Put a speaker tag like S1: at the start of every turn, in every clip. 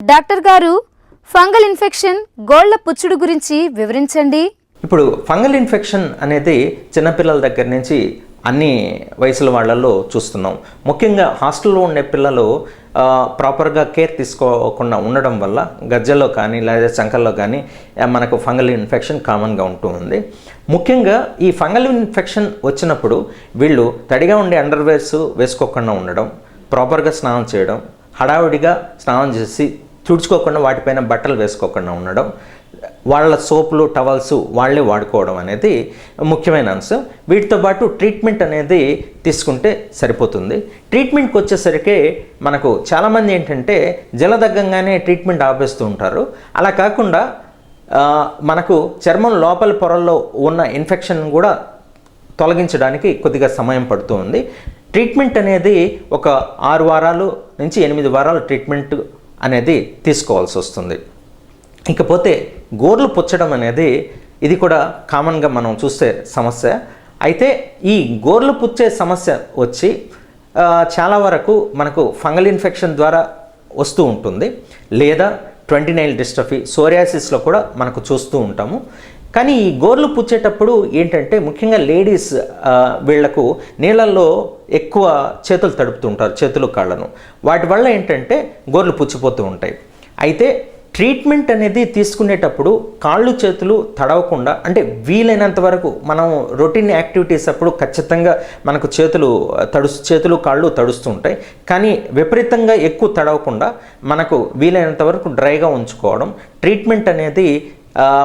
S1: Doctor గారు fungal infection గోళ్ళ పుచ్చుడు గురించి వివరించండి.
S2: ఇప్పుడు ఫంగల్ ఇన్ఫెక్షన్ అనేది చిన్నపిల్లల దగ్గర నుంచి అన్ని వయసుల వాళ్ళల్లో చూస్తున్నాం. ముఖ్యంగా హాస్టల్లో ఉండే పిల్లలు ప్రాపర్గా కేర్ తీసుకోకుండా ఉండడం వల్ల గజ్జల్లో కానీ లేదా చంకల్లో కానీ మనకు ఫంగల్ ఇన్ఫెక్షన్ కామన్గా ఉంటూ ఉంది. ముఖ్యంగా ఈ ఫంగల్ ఇన్ఫెక్షన్ వచ్చినప్పుడు వీళ్ళు తడిగా ఉండే అండర్వేర్స్ వేసుకోకుండా ఉండడం ప్రాపర్గా స్నానం చేయడం హడావిడిగా స్నానం చేసి తుడుచుకోకుండా వాటిపైన బట్టలు వేసుకోకుండా ఉండడం వాళ్ళ సోపులు టవల్స్ వాళ్ళే వాడుకోవడం అనేది ముఖ్యమైన అంశం. వీటితో పాటు ట్రీట్మెంట్ అనేది తీసుకుంటే సరిపోతుంది. ట్రీట్మెంట్కి వచ్చేసరికి మనకు చాలామంది ఏంటంటే జలదగ్గంగానే ట్రీట్మెంట్ ఆపేస్తూ ఉంటారు. అలా కాకుండా మనకు చర్మం లోపల పొరల్లో ఉన్న ఇన్ఫెక్షన్ కూడా తొలగించడానికి కొద్దిగా సమయం పడుతూ ఉంది. ట్రీట్మెంట్ అనేది ఒక ఆరు వారాలు నుంచి ఎనిమిది వారాలు ట్రీట్మెంట్ అనేది తీసుకోవాల్సి వస్తుంది. ఇకపోతే గోర్లు పుచ్చడం అనేది ఇది కూడా కామన్గా మనం చూసే సమస్య. అయితే ఈ గోర్లు పుచ్చే సమస్య వచ్చి చాలా వరకు మనకు ఫంగల్ ఇన్ఫెక్షన్ ద్వారా వస్తూ ఉంటుంది. లేదా ట్వంటీ నైన్ డిస్ట్రఫీ సోరియాసిస్లో కూడా మనకు చూస్తూ ఉంటాము. కానీ ఈ గోర్లు పుచ్చేటప్పుడు ఏంటంటే ముఖ్యంగా లేడీస్ వీళ్ళకు నీళ్ళల్లో ఎక్కువ చేతులు తడుపుతూ ఉంటారు చేతులు కాళ్ళను. వాటి వల్ల ఏంటంటే గోర్లు పుచ్చిపోతూ ఉంటాయి. అయితే ట్రీట్మెంట్ అనేది తీసుకునేటప్పుడు కాళ్ళు చేతులు తడవకుండా అంటే వీలైనంత వరకు మనం రొటీన్ యాక్టివిటీస్ అప్పుడు ఖచ్చితంగా మనకు చేతులు తడుసు చేతులు కాళ్ళు తడుస్తూ ఉంటాయి. కానీ విపరీతంగా ఎక్కువ తడవకుండా మనకు వీలైనంత వరకు డ్రైగా ఉంచుకోవడం ట్రీట్మెంట్ అనేది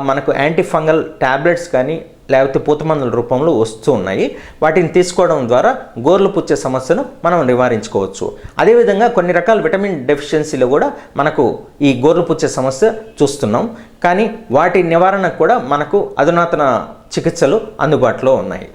S2: మనకు యాంటీఫంగల్ ట్యాబ్లెట్స్ కానీ లేకపోతే పూతమందుల రూపంలో వస్తూ ఉన్నాయి. వాటిని తీసుకోవడం ద్వారా గోర్లు పుచ్చే సమస్యను మనం నివారించుకోవచ్చు. అదేవిధంగా కొన్ని రకాల విటమిన్ డెఫిషియన్సీలు కూడా మనకు ఈ గోర్లు పుచ్చే సమస్య చూస్తున్నాం. కానీ వాటి నివారణకు కూడా మనకు అధునాతన చికిత్సలు అందుబాటులో ఉన్నాయి.